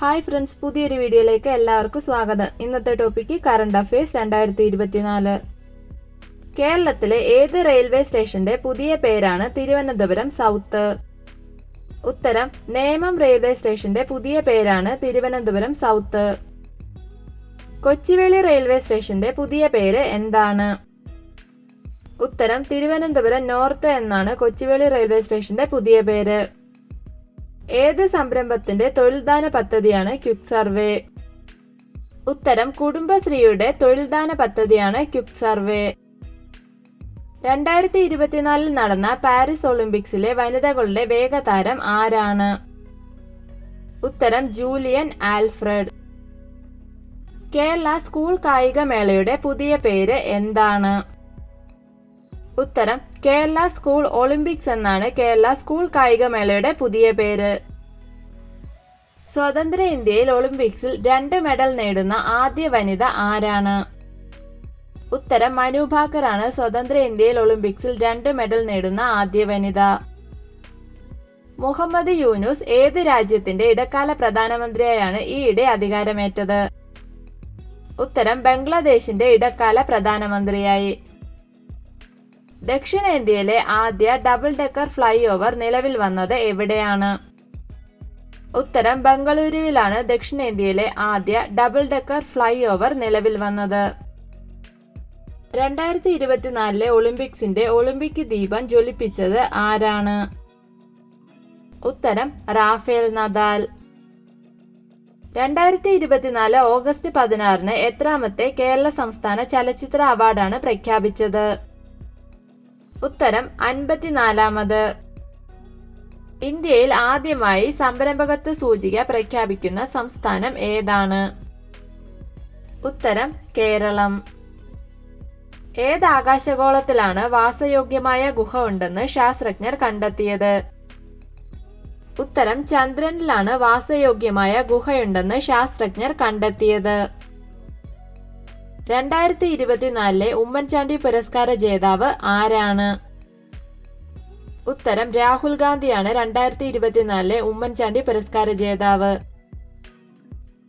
Hi friends പുതിയൊരു വീഡിയോയിലേക്ക് എല്ലാവർക്കും സ്വാഗതം. ഇന്നത്തെ ടോപ്പിക്ക് കറണ്ട് അഫയേഴ്സ് രണ്ടായിരത്തി ഇരുപത്തിനാല് കേരളത്തിലെ ഏത് റെയിൽവേ സ്റ്റേഷന്റെ പുതിയ പേരാണ് തിരുവനന്തപുരം സൗത്ത് ഉത്തരം നേമം റെയിൽവേ സ്റ്റേഷന്റെ പുതിയ പേരാണ് തിരുവനന്തപുരം സൗത്ത് കൊച്ചിവേളി റെയിൽവേ സ്റ്റേഷന്റെ പുതിയ പേര് എന്താണ്? ഉത്തരം തിരുവനന്തപുരം നോർത്ത് എന്നാണ് കൊച്ചിവേളി റെയിൽവേ സ്റ്റേഷന്റെ പുതിയ പേര്. ഏത് സംരംഭത്തിന്റെ തൊഴിൽദാന പദ്ധതിയാണ് ക്യുക് സർവേ? ഉത്തരം കുടുംബശ്രീയുടെ തൊഴിൽദാന പദ്ധതിയാണ് ക്യുക് സർവേ. രണ്ടായിരത്തി ഇരുപത്തിനാലിൽ നടന്ന പാരീസ് ഒളിമ്പിക്സിലെ വനിതകളുടെ വേഗതാരം ആരാണ്? ഉത്തരം ജൂലിയൻ ആൽഫ്രഡ്. കേരള സ്കൂൾ കായികമേളയുടെ പുതിയ പേര് എന്താണ്? ഉത്തരം കേരള സ്കൂൾ ഒളിമ്പിക്സ് എന്നാണ് കേരള സ്കൂൾ കായികമേളയുടെ പുതിയ പേര്. സ്വതന്ത്ര ഇന്ത്യയിൽ ഒളിമ്പിക്സിൽ രണ്ട് മെഡൽ നേടുന്ന ആദ്യ വനിത ആരാണ്? ഉത്തരം മനു ഭാക്കറാണ്. സ്വതന്ത്ര ഇന്ത്യയിൽ ഒളിമ്പിക്സിൽ രണ്ട് മെഡൽ നേടുന്ന ആദ്യ വനിത. മുഹമ്മദ് യൂനുസ് ഏത് രാജ്യത്തിന്റെ ഇടക്കാല പ്രധാനമന്ത്രിയായാണ് ഈയിടെ അധികാരമേറ്റത്? ഉത്തരം ബംഗ്ലാദേശിന്റെ ഇടക്കാല പ്രധാനമന്ത്രിയായി. ദക്ഷിണേന്ത്യയിലെ ആദ്യ ഡബിൾ ഡെക്കർ ഫ്ലൈ ഓവർ നിലവിൽ വന്നത് എവിടെയാണ്? ഉത്തരം ബംഗളൂരുവിലാണ് ദക്ഷിണേന്ത്യയിലെ ആദ്യ ഡബിൾ ഡെക്കർ ഫ്ലൈ ഓവർ നിലവിൽ വന്നത്. രണ്ടായിരത്തി ഇരുപത്തിനാലിലെ ഒളിമ്പിക്സിന്റെ ഒളിമ്പിക് ദീപം ജ്വലിപ്പിച്ചത് ആരാണ്? ഉത്തരം റാഫേൽ നദാൽ. രണ്ടായിരത്തി ഇരുപത്തിനാല് ഓഗസ്റ്റ് പതിനാറിന് എത്രാമത്തെ കേരള സംസ്ഥാന ചലച്ചിത്ര അവാർഡാണ് പ്രഖ്യാപിച്ചത്? ഉത്തരം അൻപത്തിനാലാമത്. ഇന്ത്യയിൽ ആദ്യമായി സംരംഭകത്വ സൂചിക പ്രഖ്യാപിക്കുന്ന സംസ്ഥാനം ഏതാണ്? ഉത്തരം കേരളം. ഏത് ആകാശഗോളത്തിലാണ് വാസയോഗ്യമായ ഗുഹ ഉണ്ടെന്ന് ശാസ്ത്രജ്ഞർ കണ്ടെത്തിയത്? ഉത്തരം ചന്ദ്രനിലാണ് വാസയോഗ്യമായ ഗുഹയുണ്ടെന്ന് ശാസ്ത്രജ്ഞർ കണ്ടെത്തിയത്. രണ്ടായിരത്തി ഇരുപത്തിനാലിലെ ഉമ്മൻചാണ്ടി പുരസ്കാര ജേതാവ് ആരാണ്? ഉത്തരം രാഹുൽ ഗാന്ധിയാണ് രണ്ടായിരത്തി ഇരുപത്തിനാലിലെ ഉമ്മൻചാണ്ടി പുരസ്കാര ജേതാവ്.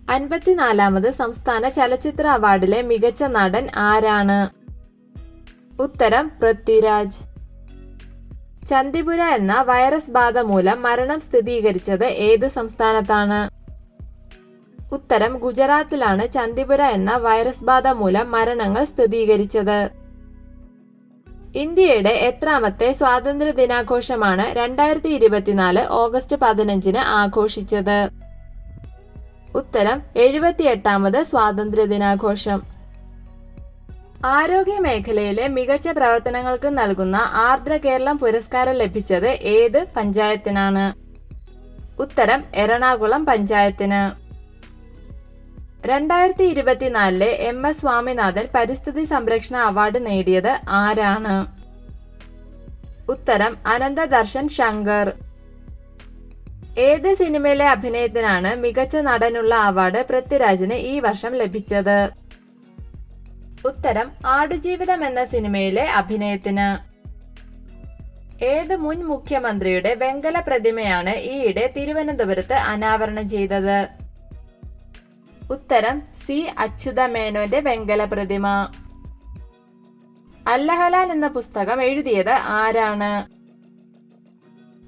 അൻപത്തിനാലാമത് സംസ്ഥാന ചലച്ചിത്ര അവാർഡിലെ മികച്ച നടൻ ആരാണ്? ഉത്തരം പൃഥ്വിരാജ്. ചന്ദിപുര എന്ന വൈറസ് ബാധ മൂലം മരണം സ്ഥിരീകരിച്ചത് ഏത് സംസ്ഥാനത്താണ്? ഉത്തരം ഗുജറാത്തിലാണ് ചന്ദിപുര എന്ന വൈറസ് ബാധ മൂലം മരണങ്ങൾ സ്ഥിരീകരിച്ചത്. ഇന്ത്യയുടെ എത്രാമത്തെ സ്വാതന്ത്ര്യ ദിനാഘോഷമാണ് രണ്ടായിരത്തി ഇരുപത്തിനാല് ഓഗസ്റ്റ് പതിനഞ്ചിന് ആഘോഷിച്ചത്. ഉത്തരം എഴുപത്തിയെട്ടാമത് സ്വാതന്ത്ര്യ ദിനാഘോഷം ആരോഗ്യ മേഖലയിലെ മികച്ച പ്രവർത്തനങ്ങൾക്ക് നൽകുന്ന ആർദ്ര കേരളം പുരസ്കാരം ലഭിച്ചത് ഏത് പഞ്ചായത്തിനാണ്? ഉത്തരം എറണാകുളം പഞ്ചായത്തിന്. രണ്ടായിരത്തി ഇരുപത്തിനാലിലെ എം എസ് സ്വാമിനാഥൻ പരിസ്ഥിതി സംരക്ഷണ അവാർഡ് നേടിയത് ആരാണ്? ഉത്തരം അനന്തദർശൻ ശങ്കർ. ഏത് സിനിമയിലെ അഭിനയത്തിനാണ് മികച്ച നടനുള്ള അവാർഡ് പൃഥ്വിരാജിന് ഈ വർഷം ലഭിച്ചത്? ഉത്തരം ആടുജീവിതം എന്ന സിനിമയിലെ അഭിനയത്തിന്. ഏത് മുൻ മുഖ്യമന്ത്രിയുടെ വെങ്കല പ്രതിമയാണ് ഈയിടെ തിരുവനന്തപുരത്ത് അനാവരണം ചെയ്തത്? ഉത്തരം സി അച്യുത മേനോന്റെ വെങ്കല പ്രതിമ. അല്ലഹലാൻ എന്ന പുസ്തകം എഴുതിയത് ആരാണ്?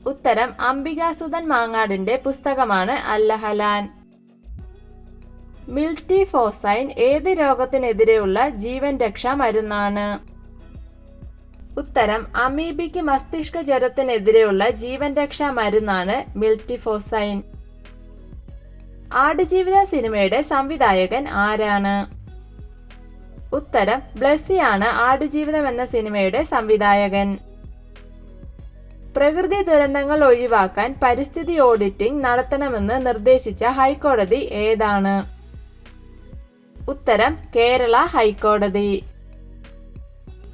ഉത്തരം അംബികാസുധൻ മാങ്ങാടിന്റെ പുസ്തകമാണ് അല്ലഹലാൻ. മിൽറ്റി ഫോസൈൻ ഏത് രോഗത്തിനെതിരെയുള്ള ജീവൻ രക്ഷാ മരുന്നാണ്? ഉത്തരം അമീബിക്ക് മസ്തിഷ്ക ജ്വരത്തിനെതിരെയുള്ള ജീവൻ രക്ഷാ മരുന്നാണ് മിൽറ്റിഫോസൈൻ ആടുജീവിത സിനിമയുടെ സംവിധായകൻ ആരാണ്? ഉത്തരം ബ്ലസ്സിയാണ് ആടുജീവിതം എന്ന സിനിമയുടെ സംവിധായകൻ. പ്രകൃതി ദുരന്തങ്ങൾ ഒഴിവാക്കാൻ പരിസ്ഥിതി ഓഡിറ്റിംഗ് നടത്തണമെന്ന് നിർദ്ദേശിച്ച ഹൈക്കോടതി ഏതാണ്? ഉത്തരം കേരള ഹൈക്കോടതി.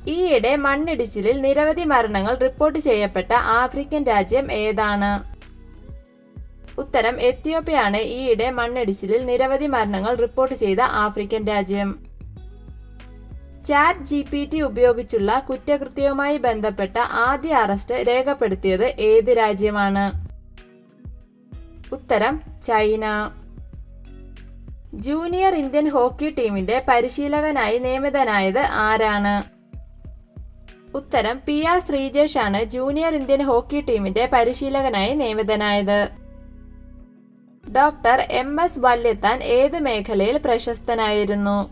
ഈയിടെ മണ്ണിടിച്ചിലിൽ നിരവധി മരണങ്ങൾ റിപ്പോർട്ട് ചെയ്യപ്പെട്ട ആഫ്രിക്കൻ രാജ്യം ഏതാണ്? ഉത്തരം എത്യോപ്യയാണ്. ഈയിടെ മണ്ണിടിച്ചിലിൽ നിരവധി മരണങ്ങൾ റിപ്പോർട്ട് ചെയ്ത ആഫ്രിക്കൻ രാജ്യം. ചാറ്റ് ജി പി ടി ഉപയോഗിച്ചുള്ള കുറ്റകൃത്യവുമായി ബന്ധപ്പെട്ട ആദ്യ അറസ്റ്റ് രേഖപ്പെടുത്തിയത് ഏത് രാജ്യമാണ്? ഉത്തരം ചൈന. ജൂനിയർ ഇന്ത്യൻ ഹോക്കി ടീമിന്റെ പരിശീലകനായി നിയമിതനായത് ആരാണ്? ഉത്തരം പി ആർ ശ്രീജേഷ് ആണ് ജൂനിയർ ഇന്ത്യൻ ഹോക്കി ടീമിന്റെ പരിശീലകനായി നിയമിതനായത്. ഡോക്ടർ എം എസ് വല്യത്താൻ ഏത് മേഖലയിൽ പ്രശസ്തനായിരുന്നു?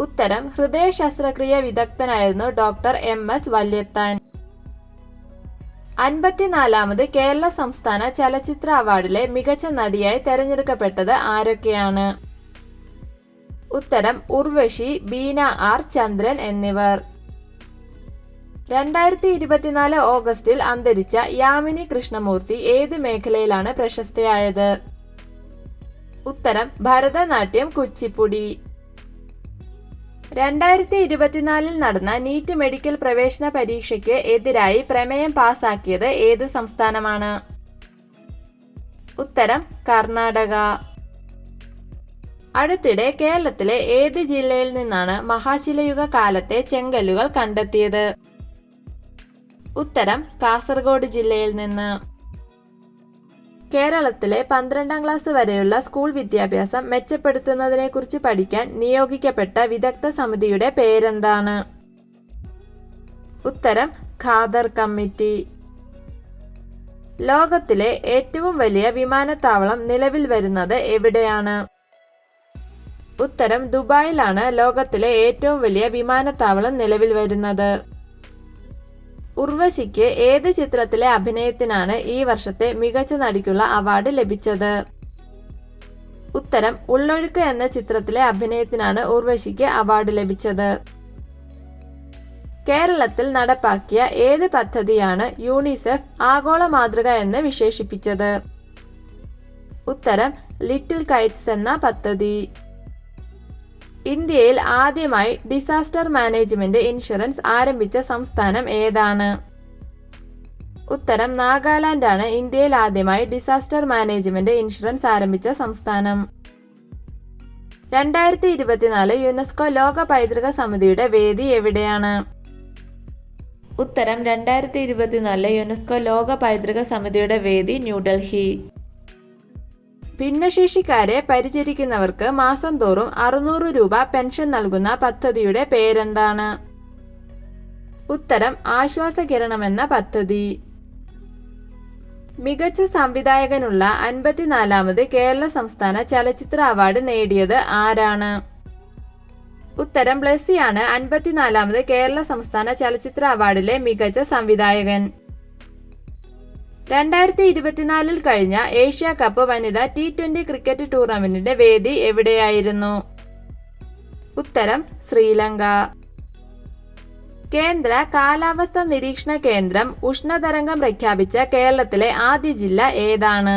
ഉത്തരം ഹൃദയ ശസ്ത്രക്രിയ വിദഗ്ധനായിരുന്നു ഡോക്ടർ എം എസ് വല്യത്താൻ. അൻപത്തിനാലാമത് കേരള സംസ്ഥാന ചലച്ചിത്ര അവാർഡിലെ മികച്ച നടിയായി തെരഞ്ഞെടുക്കപ്പെട്ടത് ആരൊക്കെയാണ്? ഉത്തരം ഉർവശി ബീന ആർ ചന്ദ്രൻ എന്നിവർ. രണ്ടായിരത്തി ഇരുപത്തിനാല് ഓഗസ്റ്റിൽ അന്തരിച്ച യാമിനി കൃഷ്ണമൂർത്തി ഏത് മേഖലയിലാണ് പ്രശസ്തയായത്? ഉത്തരം ഭരതനാട്യം കുച്ചിപ്പുടി. രണ്ടായിരത്തി ഇരുപത്തിനാലിൽ നടന്ന നീറ്റ് മെഡിക്കൽ പ്രവേശന പരീക്ഷയ്ക്ക് എതിരായി പ്രമേയം പാസാക്കിയത് ഏത് സംസ്ഥാനമാണ്? ഉത്തരം കർണാടക. അടുത്തിടെ കേരളത്തിലെ ഏത് ജില്ലയിൽ നിന്നാണ് മഹാശിലയുഗ കാലത്തെ ചെങ്കല്ലുകൾ കണ്ടെത്തിയത്? ഉത്തരം കാസർഗോഡ് ജില്ലയിൽ നിന്ന്. കേരളത്തിലെ പന്ത്രണ്ടാം ക്ലാസ് വരെയുള്ള സ്കൂൾ വിദ്യാഭ്യാസം മെച്ചപ്പെടുത്തുന്നതിനെക്കുറിച്ച് പഠിക്കാൻ നിയോഗിക്കപ്പെട്ട വിദഗ്ധ സമിതിയുടെ പേരെന്താണ്? ഉത്തരം ഖാദർ കമ്മിറ്റി. ലോകത്തിലെ ഏറ്റവും വലിയ വിമാനത്താവളം നിലവിൽ വരുന്നത് എവിടെയാണ്? ഉത്തരം ദുബായിലാണ് ലോകത്തിലെ ഏറ്റവും വലിയ വിമാനത്താവളം നിലവിൽ വരുന്നത്. ഉർവശിക്ക് ഏത് ചിത്രത്തിലെ അഭിനയത്തിനാണ് ഈ വർഷത്തെ മികച്ച നടിക്കുള്ള അവാർഡ് ലഭിച്ചത്? ഉത്തരം ഉള്ളൊഴുക്ക് എന്ന ചിത്രത്തിലെ അഭിനയത്തിനാണ് ഉർവശിക്ക് അവാർഡ് ലഭിച്ചത്. കേരളത്തിൽ നടപ്പാക്കിയ ഏത് പദ്ധതിയാണ് യൂണിസെഫ് ആഗോള മാതൃക എന്ന് വിശേഷിപ്പിച്ചത്? ഉത്തരം ലിറ്റിൽ കൈറ്റ്സ് എന്ന പദ്ധതി. ഇന്ത്യയിൽ ആദ്യമായി ഡിസാസ്റ്റർ മാനേജ്മെന്റ് ഇൻഷുറൻസ് ആരംഭിച്ച സംസ്ഥാനം ഏതാണ്? ഉത്തരം നാഗാലാൻഡ് ആണ് ഇന്ത്യയിൽ ആദ്യമായി ഡിസാസ്റ്റർ മാനേജ്മെന്റ് ഇൻഷുറൻസ് ആരംഭിച്ച സംസ്ഥാനം. രണ്ടായിരത്തി ഇരുപത്തിനാല് യുനെസ്കോ ലോക പൈതൃക സമിതിയുടെ വേദി എവിടെയാണ്? ഉത്തരം രണ്ടായിരത്തി ഇരുപത്തിനാല് യുനെസ്കോ ലോക പൈതൃക സമിതിയുടെ വേദി ന്യൂഡൽഹി ഭിന്നശേഷിക്കാരെ പരിചരിക്കുന്നവർക്ക് മാസം തോറും അറുന്നൂറ് രൂപ പെൻഷൻ നൽകുന്ന പദ്ധതിയുടെ പേരെന്താണ്? ഉത്തരം ആശ്വാസകിരണം എന്ന പദ്ധതി. മികച്ച സംവിധായകനുള്ള അൻപത്തിനാലാമത് കേരള സംസ്ഥാന ചലച്ചിത്ര അവാർഡ് നേടിയത് ആരാണ്? ഉത്തരം ബ്ലസ്സിയാണ് അൻപത്തിനാലാമത് കേരള സംസ്ഥാന ചലച്ചിത്ര അവാർഡിലെ മികച്ച സംവിധായകൻ. രണ്ടായിരത്തി ഇരുപത്തിനാലിൽ കഴിഞ്ഞ ഏഷ്യ കപ്പ് വനിതാ ടി ട്വന്റി ക്രിക്കറ്റ് ടൂർണമെന്റിന്റെ വേദി എവിടെയായിരുന്നു? ഉത്തരം ശ്രീലങ്ക. കേന്ദ്ര കാലാവസ്ഥ നിരീക്ഷണ കേന്ദ്രം ഉഷ്ണതരംഗം പ്രഖ്യാപിച്ച കേരളത്തിലെ ആദ്യ ജില്ല ഏതാണ്?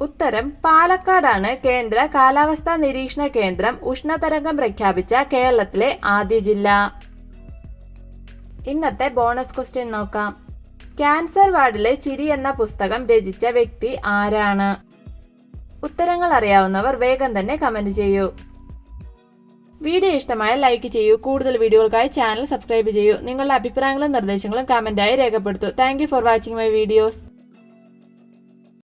ഉത്തരം പാലക്കാടാണ്. കേന്ദ്ര കാലാവസ്ഥാ നിരീക്ഷണ കേന്ദ്രം ഉഷ്ണതരംഗം പ്രഖ്യാപിച്ച കേരളത്തിലെ ആദ്യ ജില്ല. ഇന്നത്തെ ബോണസ് ക്വസ്റ്റ്യൻ നോക്കാം. ക്യാൻസർ വാർഡിലെ ചിരി എന്ന പുസ്തകം രചിച്ച വ്യക്തി ആരാണ്? ഉത്തരങ്ങൾ അറിയാവുന്നവർ വേഗം തന്നെ കമന്റ് ചെയ്യൂ. വീഡിയോ ഇഷ്ടമായാൽ ലൈക്ക് ചെയ്യൂ. കൂടുതൽ വീഡിയോകൾക്കായി ചാനൽ സബ്സ്ക്രൈബ് ചെയ്യൂ. നിങ്ങളുടെ അഭിപ്രായങ്ങളും നിർദ്ദേശങ്ങളും കമന്റായി രേഖപ്പെടുത്തൂ. Thank for watching my videos.